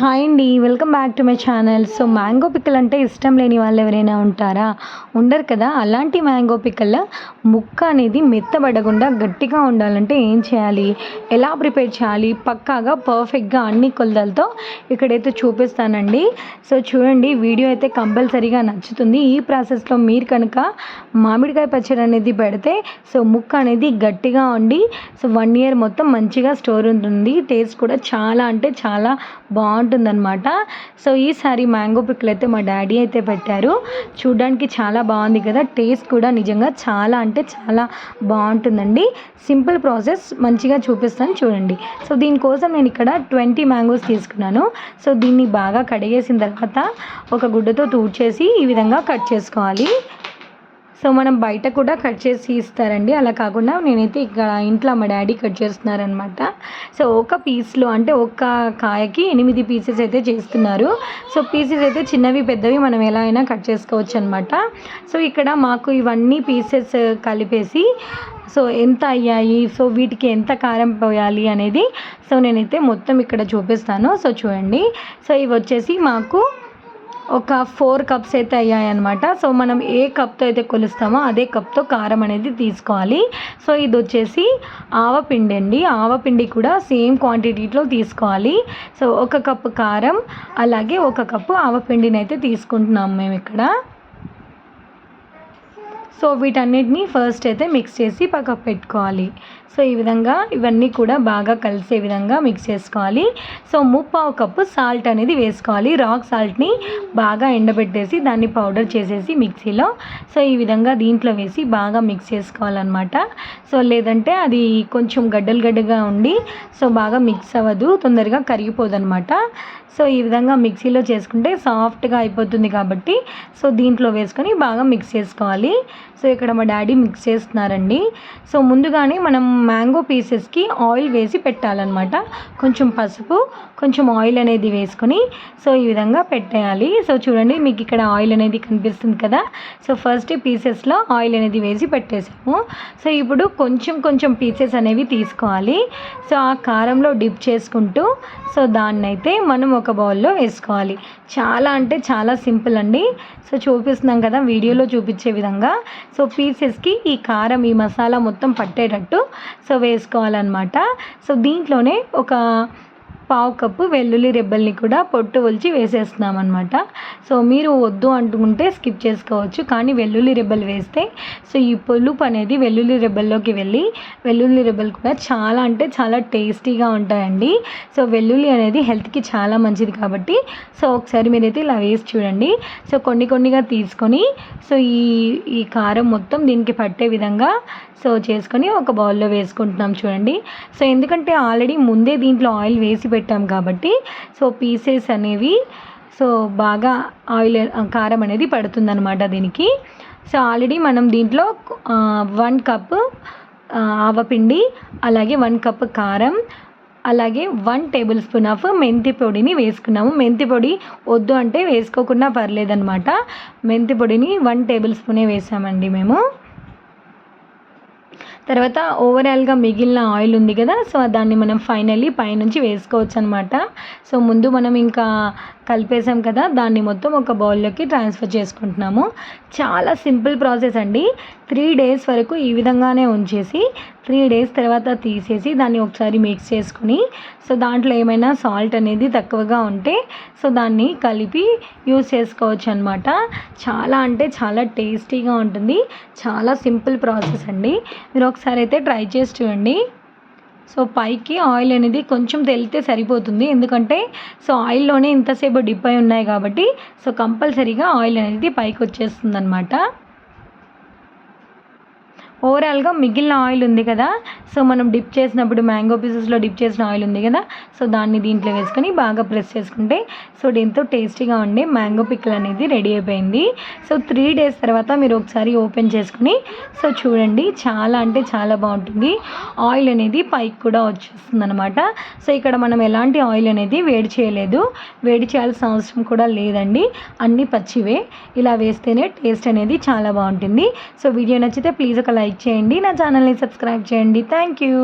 Hi అండి welcome back to my channel. So mango pickle అంటే ఇష్టం లేని వాళ్ళు ఎవరైనా ఉంటారా? ఉండరు కదా? అలాంటి మ్యాంగో పిక్కల్ ముక్క అనేది మెత్తబడకుండా గట్టిగా ఉండాలంటే ఏం చేయాలి? ఎలా ప్రిపేర్ చేయాలి? పక్కాగా పర్ఫెక్ట్గా అన్ని కొలతలతో ఇక్కడైతే చూపిస్తానండి. సో చూడండి వీడియో అయితే కంపల్సరీగా నచ్చుతుంది. ఈ ప్రాసెస్లో మీరు కనుక మామిడికాయ పచ్చడి అనేది పెడితే సో ముక్క అనేది గట్టిగా ఉండి సో వన్ ఇయర్ మొత్తం మంచిగా స్టోర్ ఉంటుంది. టేస్ట్ కూడా చాలా అంటే చాలా బాగుంటుంది. బాగుంటుందన్నమాట. సో ఈసారి మ్యాంగో పిక్లు అయితే మా డాడీ అయితే పెట్టారు. చూడడానికి చాలా బాగుంది కదా. టేస్ట్ కూడా నిజంగా చాలా అంటే చాలా బాగుంటుందండి. సింపుల్ ప్రాసెస్ మంచిగా చూపిస్తాను చూడండి. సో దీనికోసం నేను ఇక్కడ ట్వంటీ మ్యాంగోస్ తీసుకున్నాను. సో దీన్ని బాగా కడిగేసిన తర్వాత ఒక గుడ్డతో తూడ్చేసి ఈ విధంగా కట్ చేసుకోవాలి. సో మనం బయట కూడా కట్ చేసి ఇస్తారండి. అలా కాకుండా నేనైతే ఇక్కడ ఇంట్లో మా డాడీ కట్ చేస్తున్నారనమాట. సో ఒక పీస్లో అంటే ఒక్క కాయకి ఎనిమిది పీసెస్ అయితే చేస్తున్నారు. సో పీసెస్ అయితే చిన్నవి పెద్దవి మనం ఎలా అయినా కట్ చేసుకోవచ్చు అనమాట సో ఇక్కడ మాకు ఇవన్నీ పీసెస్ కలిపేసి సో ఎంత అయ్యాయి సో వీటికి ఎంత కారం పోయాలి అనేది సో నేనైతే మొత్తం ఇక్కడ చూపిస్తాను. సో చూడండి. సో ఇవి వచ్చేసి మాకు ఒక ఫోర్ కప్స్ అయితే అయ్యాయన్నమాట. సో మనం ఏ కప్తో అయితే కొలుస్తామో అదే కప్తో కారం అనేది తీసుకోవాలి. సో ఇది వచ్చేసి ఆవపిండి అండి. ఆవపిండి కూడా సేమ్ క్వాంటిటీలో తీసుకోవాలి. సో ఒక కప్పు కారం అలాగే ఒక కప్పు ఆవపిండిని అయితే తీసుకుంటున్నాం మేము ఇక్కడ సో వీటన్నిటిని ఫస్ట్ అయితే మిక్స్ చేసి పక్కకు పెట్టుకోవాలి. సో ఈ విధంగా ఇవన్నీ కూడా బాగా కలిసే విధంగా మిక్స్ చేసుకోవాలి. సో ముప్పావు కప్పు సాల్ట్ అనేది వేసుకోవాలి. రాక్ సాల్ట్ని బాగా ఎండబెట్టేసి దాన్ని పౌడర్ చేసేసి మిక్సీలో సో ఈ విధంగా దీంట్లో వేసి బాగా మిక్స్ చేసుకోవాలన్నమాట. సో లేదంటే అది కొంచెం గడ్డలు గడ్డగా ఉండి సో బాగా మిక్స్ అవ్వదు తొందరగా కరిగిపోదు అనమాట సో ఈ విధంగా మిక్సీలో చేసుకుంటే సాఫ్ట్గా అయిపోతుంది కాబట్టి సో దీంట్లో వేసుకొని బాగా మిక్స్ చేసుకోవాలి. సో ఇక్కడ మా డాడీ మిక్స్ చేస్తున్నారండి. సో ముందుగానే మనం మ్యాంగో పీసెస్కి ఆయిల్ వేసి పెట్టాలన్నమాట. కొంచెం పసుపు కొంచెం ఆయిల్ అనేది వేసుకొని సో ఈ విధంగా పెట్టేయాలి. సో చూడండి మీకు ఇక్కడ ఆయిల్ అనేది కనిపిస్తుంది కదా. సో ఫస్ట్ పీసెస్లో ఆయిల్ అనేది వేసి పెట్టేసాము సో ఇప్పుడు కొంచెం కొంచెం పీసెస్ అనేవి తీసుకోవాలి. సో ఆ కారంలో డిప్ చేసుకుంటూ సో దాన్నైతే మనం ఒక బౌల్లో వేసుకోవాలి. చాలా అంటే చాలా సింపుల్ అండి. సో చూపిస్తున్నాం కదా వీడియోలో చూపించే విధంగా. సో పీసెస్కి ఈ కారం ఈ మసాలా మొత్తం పట్టేటట్టు సో వేసుకోవాలన్నమాట. సో దీంట్లోనే ఒక పావు కప్పు వెల్లుల్లి రెబ్బల్ని కూడా పొట్టు ఒలిచి వేసేస్తున్నాం అనమాట సో మీరు వద్దు అంటుకుంటే స్కిప్ చేసుకోవచ్చు. కానీ వెల్లుల్లి రెబ్బలు వేస్తే సో ఈ పులుపు అనేది వెల్లుల్లి రెబ్బల్లోకి వెళ్ళి వెల్లుల్లి రెబ్బలు కూడా చాలా అంటే చాలా టేస్టీగా ఉంటాయండి. సో వెల్లుల్లి అనేది హెల్త్కి చాలా మంచిది కాబట్టి సో ఒకసారి మీరైతే ఇలా వేసి చూడండి. సో కొన్ని కొన్నిగా తీసుకొని సో ఈ ఈ కారం మొత్తం దీనికి పట్టే విధంగా సో చేసుకొని ఒక బౌల్లో వేసుకుంటున్నాం చూడండి. సో ఎందుకంటే ఆల్రెడీ ముందే దీంట్లో ఆయిల్ వేసి పెట్టాం కాబట్టి సో పీసెస్ అనేవి సో బాగా ఆయిల్ కారం అనేది పడుతుందన్నమాట దీనికి. సో ఆల్రెడీ మనం దీంట్లో వన్ కప్ ఆవపిండి అలాగే వన్ కప్ కారం అలాగే వన్ టేబుల్ స్పూన్ ఆఫ్ మెంతి పొడిని వేసుకున్నాము. మెంతి పొడి వద్దు అంటే వేసుకోకుండా పర్లేదనమాట మెంతి పొడిని వన్ టేబుల్ స్పూనే వేసామండి మేము. తర్వాత ఓవరాల్గా మిగిలిన ఆయిల్ ఉంది కదా సో దాన్ని మనం ఫైనల్లీ పైనుంచి వేసుకోవచ్చు అనమాట సో ముందు మనం ఇంకా కలిపేసాం కదా దాన్ని మొత్తం ఒక బౌల్లోకి ట్రాన్స్ఫర్ చేసుకుంటున్నాము. చాలా సింపుల్ ప్రాసెస్ అండి. త్రీ డేస్ వరకు ఈ విధంగానే ఉంచేసి త్రీ డేస్ తర్వాత తీసేసి దాన్ని ఒకసారి మిక్స్ చేసుకుని సో దాంట్లో ఏమైనా సాల్ట్ అనేది తక్కువగా ఉంటే సో దాన్ని కలిపి యూస్ చేసుకోవచ్చు అనమాట చాలా అంటే చాలా టేస్టీగా ఉంటుంది. చాలా సింపుల్ ప్రాసెస్ అండి. మీరు ఒకసారి అయితే ట్రై చేసి చూడండి. సో పైకి ఆయిల్ అనేది కొంచెం తెలితే సరిపోతుంది. ఎందుకంటే సో ఆయిల్లోనే ఇంతసేపు డిప్ అయి ఉన్నాయి కాబట్టి సో కంపల్సరీగా ఆయిల్ అనేది పైకి వచ్చేస్తుంది అనమాట ఓవరాల్గా మిగిలిన ఆయిల్ ఉంది కదా సో మనం డిప్ చేసినప్పుడు మ్యాంగో పీసెస్లో డిప్ చేసిన ఆయిల్ ఉంది కదా సో దాన్ని దీంట్లో వేసుకొని బాగా ప్రెస్ చేసుకుంటే సో ఎంతో టేస్టీగా ఉండే మ్యాంగో పిక్కల్ అనేది రెడీ అయిపోయింది. సో త్రీ డేస్ తర్వాత మీరు ఒకసారి ఓపెన్ చేసుకుని సో చూడండి చాలా అంటే చాలా బాగుంటుంది. ఆయిల్ అనేది పైకి కూడా వచ్చేస్తుంది అనమాట సో ఇక్కడ మనం ఎలాంటి ఆయిల్ అనేది వేడి చేయలేదు. వేడి చేయాల్సిన అవసరం కూడా లేదండి. అన్నీ పచ్చివే. ఇలా వేస్తేనే టేస్ట్ అనేది చాలా బాగుంటుంది. సో వీడియో నచ్చితే ప్లీజ్ ఒక లైక్ చేయండి నా ఛానల్ని సబ్స్క్రైబ్ చేయండి. Thank you